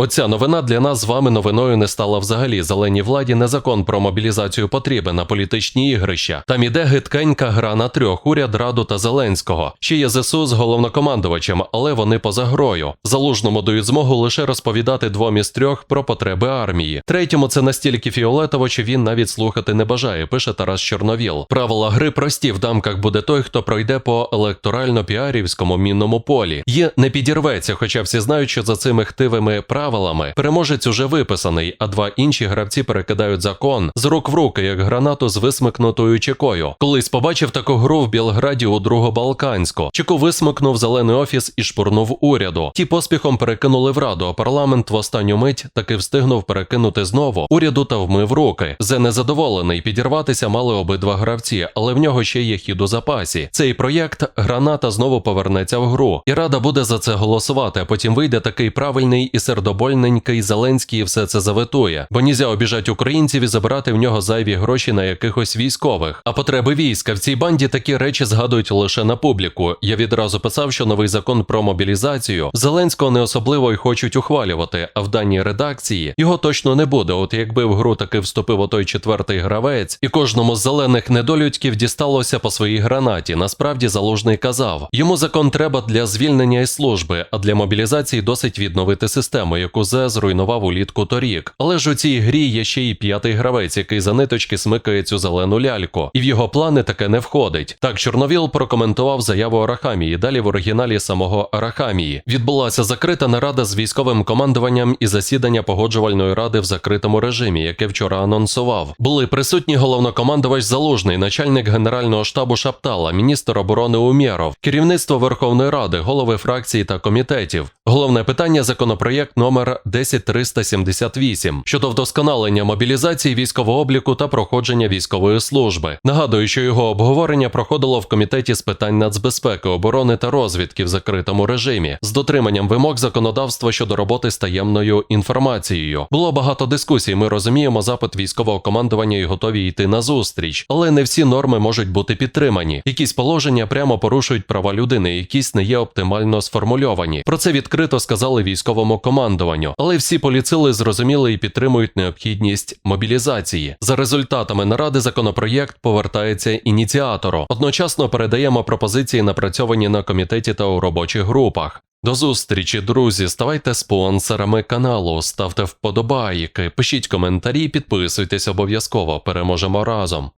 Оця новина для нас з вами новиною не стала взагалі. Зеленій владі не закон про мобілізацію потрібен на політичні ігрища. Там іде гидкенька гра на трьох уряд Раду та Зеленського. Ще є ЗСУ з головнокомандувачем, але вони поза грою. Залужному дають змогу лише розповідати двом із трьох про потреби армії. Третьому це настільки фіолетово, що він навіть слухати не бажає. Пише Тарас Чорновіл. Правила гри прості в дамках буде той, хто пройде по електорально-піарівському мінному полі. Є не підірветься, хоча всі знають, що за цими хтивими правилами переможець уже виписаний, а два інші гравці перекидають закон з рук в руки, як гранату з висмикнутою чекою. Колись побачив таку гру в Білграді у Другобалканську. Чеку висмикнув зелений офіс і шпурнув уряду. Ті поспіхом перекинули в раду, а парламент в останню мить таки встигнув перекинути знову уряду та вмив руки. Зе незадоволений підірватися мали обидва гравці, але в нього ще є хід у запасі. Цей проєкт граната знову повернеться в гру, і рада буде за це голосувати. А потім вийде такий правильний і сердобольненький Зеленський все це заветує. Бо нізя обіжать українців і забирати в нього зайві гроші на якихось військових. А потреби війська в цій банді такі речі згадують лише на публіку. Я відразу писав, що новий закон про мобілізацію Зеленського не особливо й хочуть ухвалювати, а в даній редакції його точно не буде. От якби в гру таки вступив отой четвертий гравець, і кожному з зелених недолюдьків дісталося по своїй гранаті. Насправді залужний казав: йому закон треба для звільнення із служби, а для мобілізації досить відновити систему, яку зе зруйнував улітку торік. Але ж у цій грі є ще й п'ятий гравець, який за ниточки смикає цю зелену ляльку, і в його плани таке не входить. Так Чорновіл прокоментував заяву Арахамії. Далі в оригіналі самого Арахамії відбулася закрита нарада з військовим командуванням і засідання погоджувальної ради в закритому режимі, яке вчора анонсував. Були присутні головнокомандувач Залужний, начальник генерального штабу Шаптала, міністр оборони Умєров, керівництво Верховної Ради, голови фракцій та комітетів. Головне питання законопроєкт номер 10378 щодо вдосконалення мобілізації військового обліку та проходження військової служби. Нагадую, що його обговорення проходило в комітеті з питань нацбезпеки, оборони та розвідки в закритому режимі з дотриманням вимог законодавства щодо роботи з таємною інформацією. Було багато дискусій. Ми розуміємо запит військового командування і готові йти на зустріч, але не всі норми можуть бути підтримані. Якісь положення прямо порушують права людини, якісь не є оптимально сформульовані. Про це відкрито сказали військовому командуванню, але всі поліцили зрозуміли і підтримують необхідність мобілізації. За результатами наради законопроєкт повертається ініціатору. Одночасно передаємо пропозиції, напрацьовані на комітеті та у робочих групах. До зустрічі, друзі. Ставайте спонсорами каналу, ставте вподобайки, пишіть коментарі, підписуйтесь обов'язково. Переможемо разом.